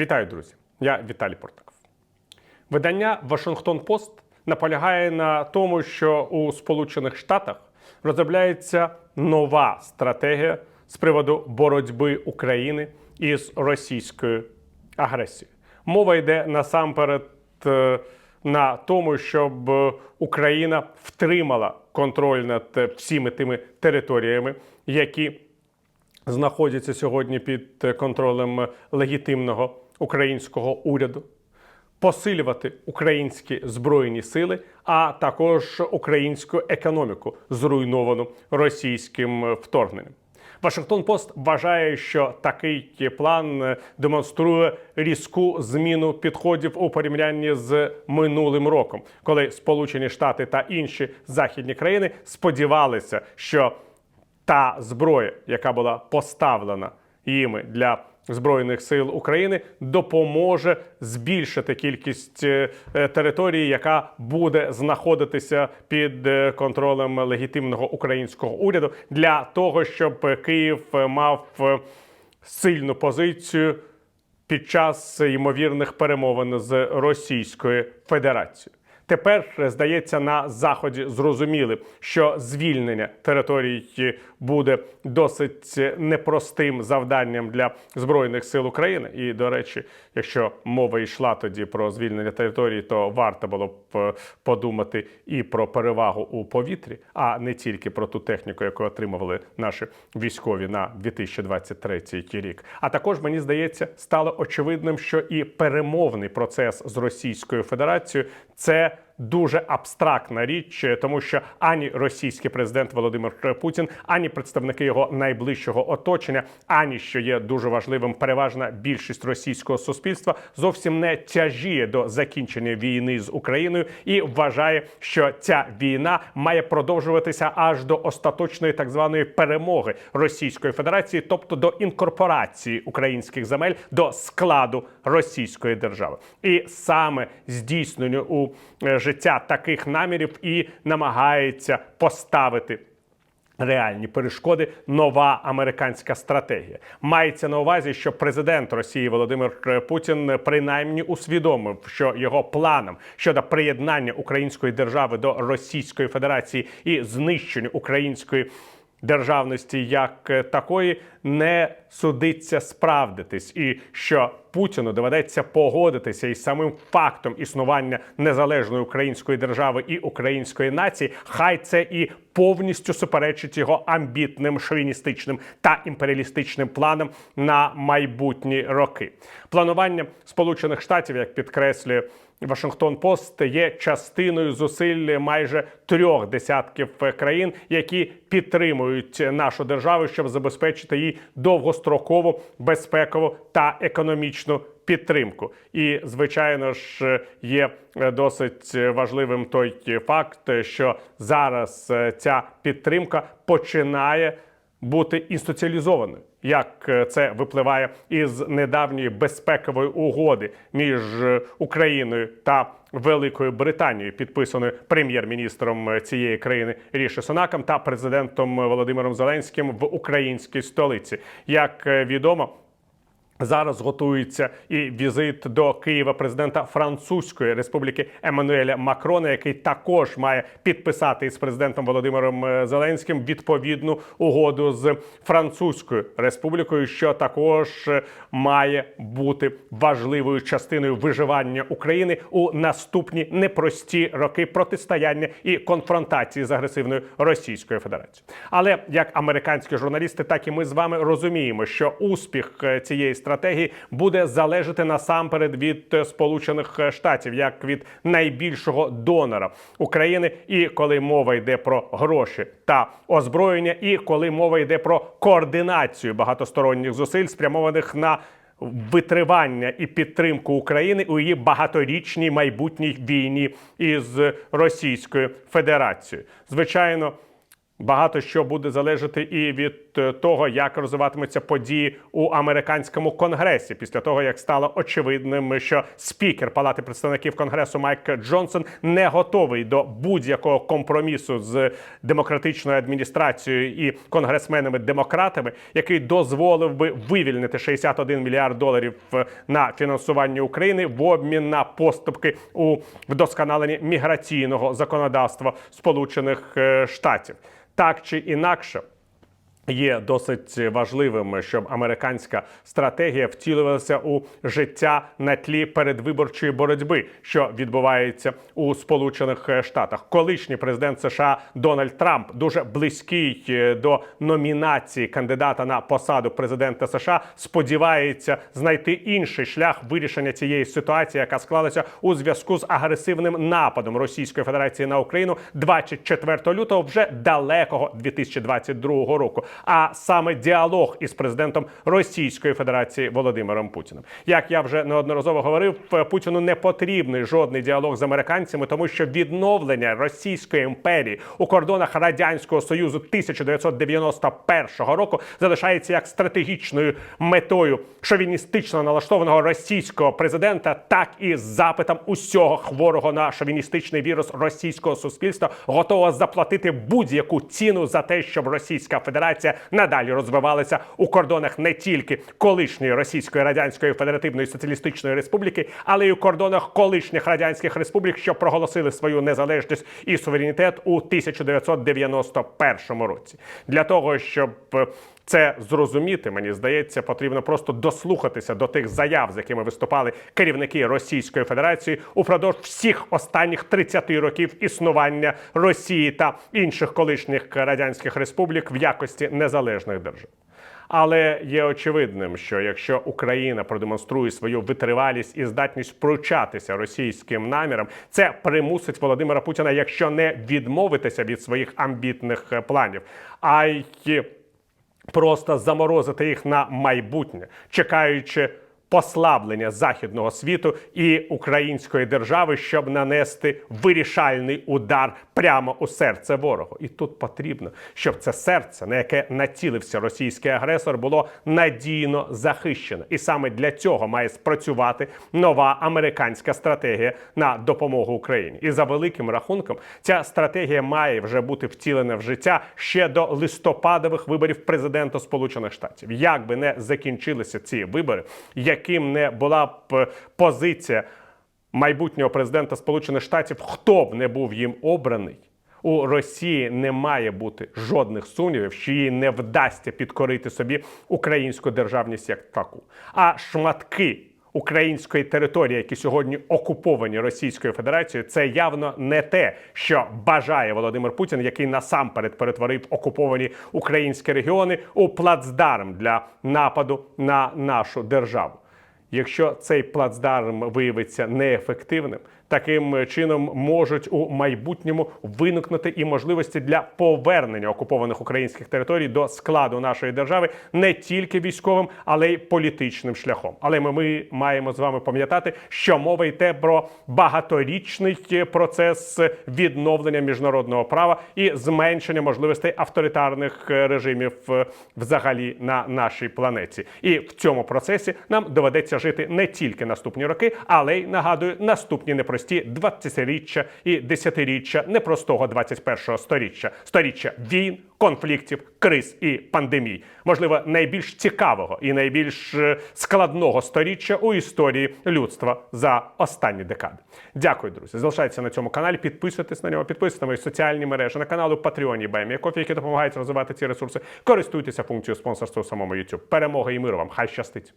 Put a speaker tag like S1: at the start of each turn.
S1: Вітаю, друзі! Я Віталій Портаков. Видання Вашингтон Пост наполягає на тому, що у Сполучених Штатах розробляється нова стратегія з приводу боротьби України із російською агресією. Мова йде насамперед е, на тому, щоб Україна втримала контроль над е, всіми тими територіями, які знаходяться сьогодні під е, контролем легітимного українського уряду, посилювати українські збройні сили, а також українську економіку, зруйновану російським вторгненням. Вашингтон Пост вважає, що такий план е, демонструє різку зміну підходів у порівнянні з минулим роком, коли Сполучені Штати та інші західні країни сподівалися, що та зброя, яка була поставлена їми для збройних сил України, допоможе збільшити кількість е, е, території, яка буде знаходитися під е, контролем легітимного українського уряду, для того, щоб Київ мав сильну позицію під час ймовірних перемовин з Російською Федерацією. Тепер здається на заході зрозуміли, що звільнення територій буде досить непростим завданням для збройних сил України. І до речі, якщо мова йшла тоді про звільнення території, то варто було б е, подумати і про перевагу у повітрі, а не тільки про ту техніку, яку отримували наші військові на 2023 рік. А також мені здається, стало очевидним, що і перемовний процес з Російською Федерацією це дуже абстрактна річ, тому що ані російський президент Володимир Путін, ані представники його найближчого оточення, ані що є дуже важливим, переважна більшість російського суспільства зовсім не тяжіє до закінчення війни з Україною і вважає, що ця війна має продовжуватися аж до остаточної так званої перемоги Російської Федерації, тобто до інкорпорації українських земель до складу Російської держави, і саме здійсненню у е, життя таких намірів і намагається поставити. Реальні перешкоди нова американська стратегія мається на увазі, що президент Росії Володимир Путін принаймні усвідомив, що його планом щодо приєднання української держави до Російської Федерації і знищення української державності як е, такої не судиться справдитись, і що Путіну доведеться погодитися із самим фактом існування незалежної української держави і української нації, хай це і повністю суперечить його амбітним шовіністичним та імперіалістичним планам на майбутні роки. Планування Сполучених Штатів, як підкреслює Вашингтон Пост є частиною зусиль майже трьох десятків країн, які підтримують нашу державу, щоб забезпечити їй довгострокову безпекову та економічну підтримку. І звичайно ж є досить важливим той факт, що зараз ця підтримка починає бути інституціалізованою, як е, це випливає із недавньої безпекової угоди між Україною та Великою Британією, підписаною прем'єр-міністром цієї країни Ріші Сонаком та президентом Володимиром Зеленським в українській столиці. Як е, відомо. Зараз готується і візит до Києва президента Французької республіки Еммануеля Макрона, який також має підписати із президентом Володимиром е, Зеленським відповідну угоду з Французькою республікою, що також е, має бути важливою частиною виживання України у наступні непрості роки протистояння і конфронтації з агресивною Російською Федерацією. Але як американські журналісти, так і ми з вами розуміємо, що успіх е, цієї стратегії стратегії буде залежати насамперед від е, Сполучених Штатів, як від найбільшого донора України, і коли мова йде про гроші та озброєння, і коли мова йде про координацію багатосторонніх зусиль, спрямованих на Витривання і підтримку України у її багаторічній майбутній війні із Російською Федерацією, звичайно, Багато що буде залежати і від е, того, як розвиватимуться події у американському конгресі, після того як стало очевидним, що спікер Палати представників конгресу Майк Джонсон не готовий до будь-якого компромісу з демократичною адміністрацією і конгресменами-демократами, який дозволив би вивільнити 61 мільярд доларів е, на фінансування України в обмін на поступки у вдосконаленні міграційного законодавства Сполучених е, Штатів так чи інакше. Є досить важливим, щоб американська стратегія втілювалася у життя на тлі передвиборчої боротьби, що відбувається у Сполучених Штатах. Колишній президент США Дональд Трамп дуже близький е, до номінації кандидата на посаду президента США. Сподівається знайти інший шлях вирішення цієї ситуації, яка склалася у зв'язку з агресивним нападом Російської Федерації на Україну 24 лютого, вже далекого 2022 року а саме діалог із президентом Російської Федерації Володимиром Путіним. Як я вже неодноразово говорив, Путіну не потрібний жодний діалог з американцями, тому що відновлення Російської імперії у кордонах радянського союзу 1991 року залишається як стратегічною метою шовіністично налаштованого російського президента, так і запитом усього хворого на шовіністичний вірус російського суспільства, готового заплатити будь-яку ціну за те, щоб Російська Федерація надалі розвивалася у кордонах не тільки колишньої Російської Радянської Федеративної Соціалістичної Республіки, але й у кордонах колишніх радянських республік, що проголосили свою незалежність і суверенітет у 1991 році. Для того щоб е, це зрозуміти, мені здається, потрібно просто дослухатися до тих заяв, з якими виступали керівники Російської Федерації упродовж всіх останніх 30 років існування Росії та інших колишніх радянських республік в якості незалежних держав. Але є очевидним, що якщо Україна продемонструє свою витривалість і здатність пручатися російським намірам, це примусить Володимира Путіна, якщо не відмовитися від своїх амбітних е, планів, а й просто заморозити їх на майбутнє, чекаючи послаблення західного світу і української держави, щоб нанести вирішальний удар прямо у серце ворогу. І тут потрібно, щоб це серце, на яке націлився російський агресор, було надійно захищене. І саме для цього має спрацювати нова американська стратегія на допомогу Україні. І за великим рахунком, ця стратегія має вже бути втілена в життя ще до листопадових виборів президента Сполучених Штатів. Як би не закінчилися ці вибори, яким не була б позиція майбутнього президента Сполучених Штатів, хто б не був їм обраний. У Росії не має бути жодних сумнівів, що їй не вдасться підкорити собі українську державність як таку. А шматки української території, які сьогодні окуповані Російською Федерацією, це явно не те, що бажає Володимир Путін, який насамперед перетворив окуповані українські регіони у плацдарм для нападу на нашу державу. Якщо цей плацдарм виявиться неефективним, таким чином можуть у майбутньому виникнути і можливості для повернення окупованих українських територій до складу нашої держави не тільки військовим, але й політичним шляхом. Але ми, ми маємо з вами пам'ятати, що мова йде про багаторічний процес відновлення міжнародного права і зменшення можливостей авторитарних режимів е, взагалі на нашій планеті. І в цьому процесі нам доведеться жити не тільки наступні роки, але й нагадую наступні непрості 20-річчя і десятиріччя непростого 21-го сторіччя, сторіччя війн, конфліктів, криз і пандемій. Можливо, найбільш цікавого і найбільш е, складного сторіччя у історії людства за останні декади. Дякую, друзі. Залишайтеся на цьому каналі. Підписуйтесь на нього, підписуйтесь на мої соціальні мережі на каналу Patreon і BME Кофі, які допомагають розвивати ці ресурси. Користуйтеся функцією спонсорства у самому YouTube. Перемоги і миру вам! Хай щастить!